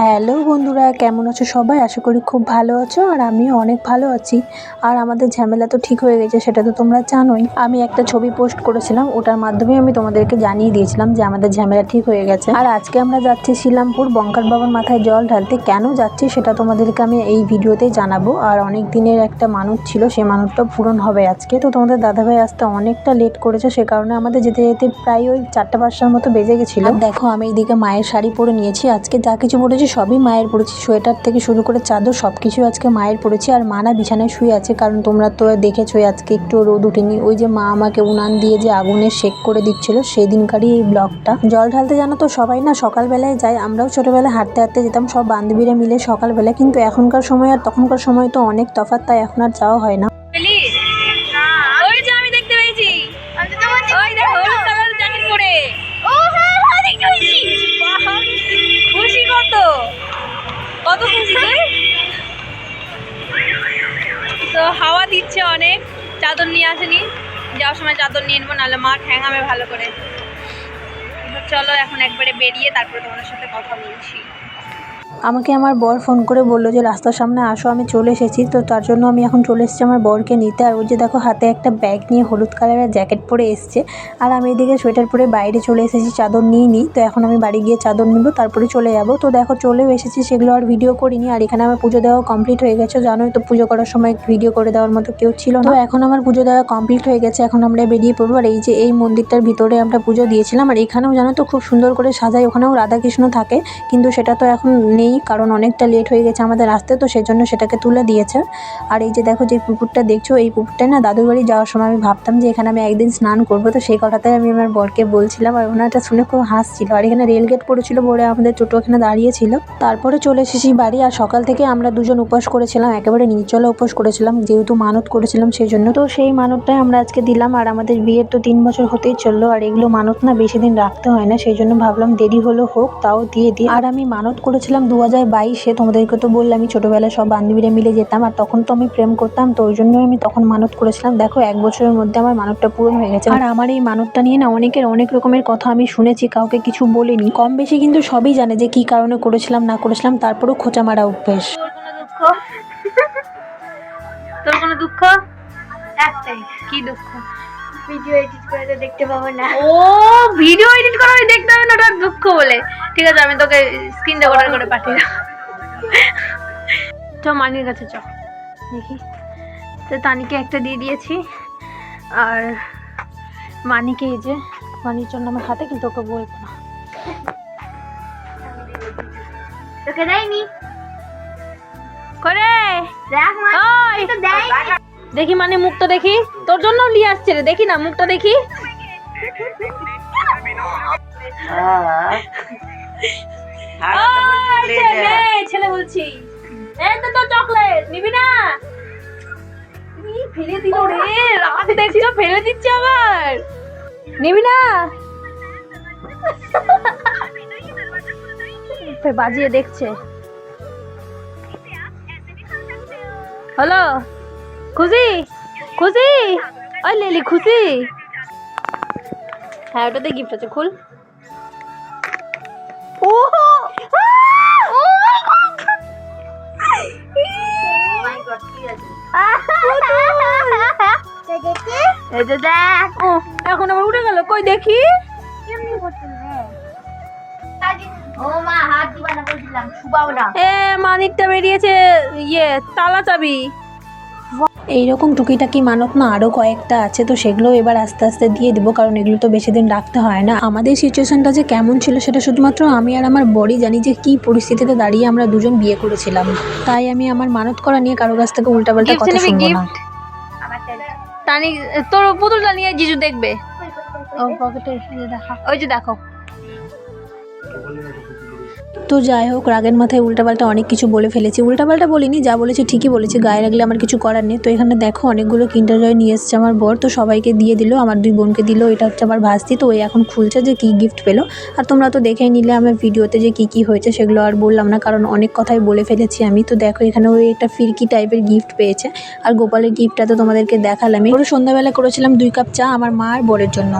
Hello বন্ধুরা, কেমন আছো সবাই? আশা করি খুব ভালো আছো আর আমিও অনেক ভালো আছি। আর আমাদের ঝামেলা তো ঠিক হয়ে গেছে, সেটা তো তোমরা জানোই। আমি একটা ছবি পোস্ট করেছিলাম, ওটার মাধ্যমে আমি তোমাদেরকে জানিয়ে দিয়েছিলাম যে আমাদের ঝামেলা ঠিক হয়ে গেছে। আর আজকে আমরা যাচ্ছি শিলামপুর, বঙ্কার বাবার মাথায় জল ঢালতে। কেন যাচ্ছি সেটা তোমাদেরকে আমি এই ভিডিওতে জানাব। আর অনেক দিনের একটা মানুষ ছিল সেই মানুষটা পূরণ হবে আজকে। তো তোমাদের দাদাভাই আসতে অনেকটা লেট করেছে, সে কারণে আমাদের যেতে যেতে প্রায় ওই চারটা পাঁচটার মতো বেজে গেছিল। দেখো, আমি এইদিকে মায়ের শাড়ি পরে নিয়েছি। আজকে যা কিছু পরেছি সবই মায়ের পরেছি সোয়েটার থেকে শুরু করে চাদর সব কিছুই আজকে মায়ের পরেছি আর মা না বিছানায় শুয়ে আছে, কারণ তোমরা তো দেখেছোই আজকে একটু রোদ উঠেনি। ওই যে মা আমাকে উনান দিয়ে যে আগুনে শেক করে দিচ্ছিল সেই দিনকারই এই ব্লগটা। জল ঢালতে জানো তো সবাই না সকালবেলায় যায়, আমরাও ছোটোবেলায় হাঁটতে হাঁটতে যেতাম, সব বান্ধবীরা মিলে সকালবেলা কিন্তু এখনকার সময় আর তখনকার সময় তো অনেক তফাৎ, তাই এখন আর যাওয়া হয় না। হাওয়া অনেক চাদর নিয়ে আসেনি। যাওয়ার সময় চাদর নিয়ে নেব, নাহলে মা ঠ্যাঙাবে ভালো করে। চলো এখন একবারে বেরিয়ে তারপরে তোমাদের সাথে কথা বলছি। আমাকে আমার বর ফোন করে বলল যে, রাস্তার সামনে আসো, আমি চলে এসেছি। তো তার জন্য আমি এখন চলে এসেছি আমার বরকে নিতে। আর ওই যে দেখো, হাতে একটা ব্যাগ নিয়ে হলুদ কালারের জ্যাকেট পরে এসছে। আর আমি এদিকে সোয়েটার পরে বাইরে চলে এসেছি, চাদর নিয়ে নিই তো এখন আমি বাড়ি গিয়ে চাদর নিব, তারপরে চলে যাব। তো দেখো, চলেও এসেছি, সেগুলো আর ভিডিও করিনি। আর এখানে আমার পুজো দেওয়া কমপ্লিট হয়ে গেছে, জানোই তো পুজো করার সময় ভিডিও করে দেওয়ার মতো কেউ ছিল না। এখন আমার পুজো দেওয়া কমপ্লিট হয়ে গেছে, এখন আমরা বেরিয়ে পড়ব। আর এই যে, এই মন্দিরটার ভিতরে আমরা পুজো দিয়েছিলাম। আর এখানেও জানো তো, খুব সুন্দর করে সাজাই, ওখানেও রাধাকৃষ্ণ থাকে। কিন্তু সেটা তো এখন নেই, কারণ অনেকটা লেট হয়ে গেছে আমাদের আসতে, তো সেজন্য সেটাকে তুলে দিয়েছে। আর এই যে দেখো যে পুকুরটা দেখছ, এই পুকুরটায় না দাদুর বাড়ি যাওয়ার সময় আমি ভাবতাম যে এখানে আমি একদিন স্নান করব, তো সেই কথাটাই আমি আমার বরকে বলছিলাম আর ওনারটা শুনে খুব হাসছিল। আর এখানে রেল গেট পড়েছিল বলে আমাদের টোটো এখানে দাঁড়িয়েছিল। তারপরে চলে এসেছি বাড়ি আর সকাল থেকে আমরা দুজন উপোস করেছিলাম, একেবারে নিচলা উপোস করেছিলাম, যেহেতু মানত করেছিলাম সেই জন্য তো সেই মানতটাই আমরা আজকে দিলাম আর আমাদের বিয়ের তো তিন বছর হতেই চলল আর এগুলো মানত না বেশি দিন রাখতে হয় না সেই জন্য ভাবলাম দেরি হলো হোক, তাও দিয়ে দিই। আর আমি মানত করেছিলাম দু হাজার বাইশে তোমাদেরকে তো বললাম আমি ছোটোবেলায় সব বান্ধবীরা মিলে যেতাম আর তখন তো আমি প্রেম করতাম তো ওই জন্যই আমি তখন মানত করেছিলাম। দেখো এক বছরের মধ্যে আমার মানতটা পূরণ হয়ে গেছে। আর আমার এই মানতটা নিয়ে না অনেকের অনেক রকমের কথা আমি শুনেছি কাউকে কিছু বলিনি। কম বেশি কিন্তু সবই জানে যে কি কারণে করেছিলাম না করেছিলাম তারপরেও খোঁচা মারা অভ্যেস। দুঃখ? তোর কোনো দুঃখ? একটাই। কি দুঃখ? ভিডিও এডিট করে তো দেখতে পাবো না। ও ভিডিও এডিট করা আমি দেখতে হবে না ওটা দুঃখ বলে। ঠিক আছে আমি তোকে স্ক্রিন রেকর্ডার করে পাঠিয়ে দেবো। চ মানির কাছে চ দেখি। তো তানিকে একটা দিয়ে দিয়েছি। আর মানিকে এই যে মানির জন্য আমার হাতে কিন্তু ওকে বলব না। তোকে দেয়নি? করে। দেখ মা তো দেয়নি। দেখি মানে মুখটা দেখি? তোর জন্য নিয়ে আসছে রে দেখি না মুখটা দেখি। ছেলে, ছেলে বলছি। এই তো তোর চকলেট নিবি না? ই, ফেলে দিল রে রাত দেখছ ফেলে দিচ্ছে আবার। নিবি না? বাজিয়ে দেখছে। হ্যালো? খুশি? খুশি? ওই লেলি খুশি? হ্যাঁ ওটাতে গিফট আছে খুল। ও দেখ ও এখন আবার উঠে গেল কই দেখি? মানিকটা বেরিয়েছে ইয়ে তালা চাবি। এইরকম টুকিটাকি মানত না আরও কয়েকটা আছে তো সেগুলো এবার আস্তে আস্তে দিয়ে দেবো কারণ এগুলো তো বেশি দিন রাখতে হয় না। আমাদের সিচুয়েশনটা যে কেমন ছিল সেটা শুধুমাত্র আমি আর আমার বড়ি জানি যে কী পরিস্থিতিতে দাঁড়িয়ে আমরা দুজন বিয়ে করেছিলাম। তাই আমি আমার মানত করা নিয়ে কারও কাছ থেকে উল্টাপাল্টা কথা নিবি, শুনব না। তানি তোর পুতুলটা নিয়ে জিজু দেখবে? ও পকেটে দেখা। ওই যে দেখো। তো যাই হোক, রাগের মাথায় উল্টাপাল্টা অনেক কিছু বলে ফেলেছি। উল্টাপাল্টা বলিনি, যা বলেছি ঠিকই বলেছি, গায়ে লাগলে আমার কিছু করার নেই। তো এখানে দেখো, অনেকগুলো কিন্ডার জয় নিয়ে এসছে আমার বর। তো সবাইকে দিয়ে দিল, আমার দুই বোনকে দিল, এটা হচ্ছে আমার ভাস্তি। তো ওই এখন খুলছে যে কী গিফট পেল। আর তোমরা তো দেখেই নিলে আমার ভিডিওতে যে কী কী হয়েছে, সেগুলো আর বললাম না, কারণ অনেক কথাই বলে ফেলেছি আমি। তো দেখো, এখানে ওই একটা ফিরকি টাইপের গিফট পেয়েছে। আর গোপালের গিফটটা তো তোমাদেরকে দেখালামই। ওরা সন্ধ্যাবেলা করেছিলাম দুই কাপ চা আমার মা আর বরের জন্য।